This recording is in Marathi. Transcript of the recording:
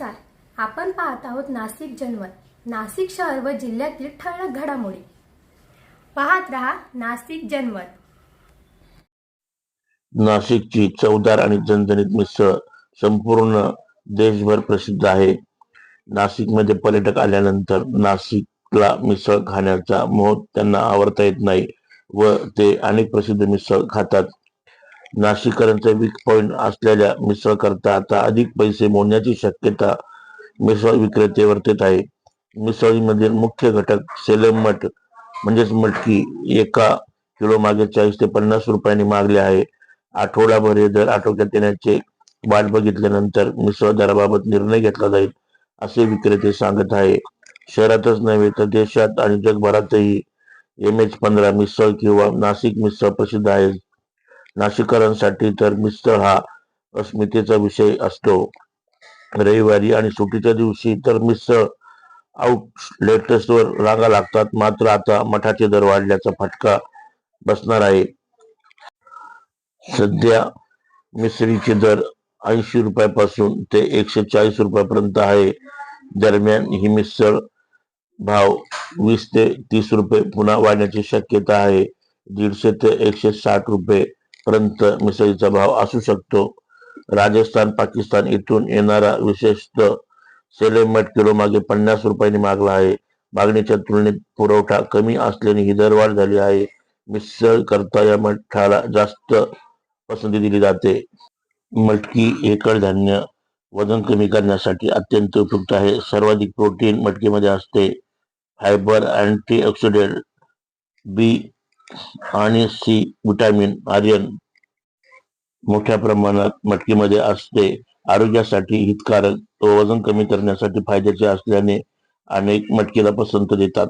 नमस्कार. आपण पाहत आहोत नाशिक जनमत नाशिक शहर व जिल्ह्यातील ठळक घडामोडी. पाहत रहा नाशिक जनमत नाशिकची चवदार आणि जनजनित मिसळ संपूर्ण देशभर प्रसिद्ध आहे. नाशिकमध्ये पर्यटक आल्यानंतर नाशिकला मिसळ खाण्याचा मोह त्यांना आवडता येत नाही व ते अनेक प्रसिद्ध मिसळ खातात. नाशिककरांचा वीक पॉइंट असलेल्या मिसळ करता आता अधिक पैसे मोडण्याची शक्यता मिसळ विक्रेते वर्तत आहे मिसळीमधील मुख्य घटक सेलम मठ म्हणजेच मटकी एका किलो मागे चाळीस ते पन्नास रुपयांनी मागले आहे. आठवडाभर हे दर आटोक्यात येण्याचे वाट बघितल्यानंतर मिसळ दराबाबत निर्णय घेतला जाईल असे विक्रेते सांगत आहे. शहरातच नव्हे तर देशात आणि जगभरातही एम एच पंधरा मिसळ किंवा नाशिक मिसळ प्रसिद्ध आहे. नाशिककरांसाठी तर मिसळ हा अस्मितेचा विषय असतो. रविवारी आणि सुट्टीच्या दिवशी तर मिसळ आउटलेट्सवर रांगा लागतात. मात्र आता मठाचे दर वाढल्याचा फटका बसणार आहे. सध्या मिसळीचे दर ऐंशी रुपयापासून ते एकशे चाळीस रुपयापर्यंत आहे. दरम्यान ही मिसळ भाव वीस ते तीस रुपये पुन्हा वाढण्याची शक्यता आहे. दीडशे ते एकशे साठ रुपये पर्यंत मिसळीचा भाव असू शकतो. राजस्थान पाकिस्तान इथून येणारा विशेषतः सेलेमट किलो मागे पन्नास रुपयांनी मागला आहे. मागणीच्या तुलनेत पुरवठा कमी असल्याने ही दरवाढ झाली आहे. मिसळ करता या मठाला जास्त पसंती दिली जाते. मटकी हे कडधान्य वजन कमी करण्यासाठी अत्यंत उपयुक्त आहे. सर्वाधिक प्रोटीन मटकीमध्ये असते. फायबर अँटीऑक्सिडेंट बी आणि सी विटॅमिन आर्यन मोठ्या प्रमाणात मटकीमध्ये असते. आरोग्यासाठी हितकारक व वजन कमी करण्यासाठी फायद्याचे असल्याने अनेक मटकीला पसंत देतात.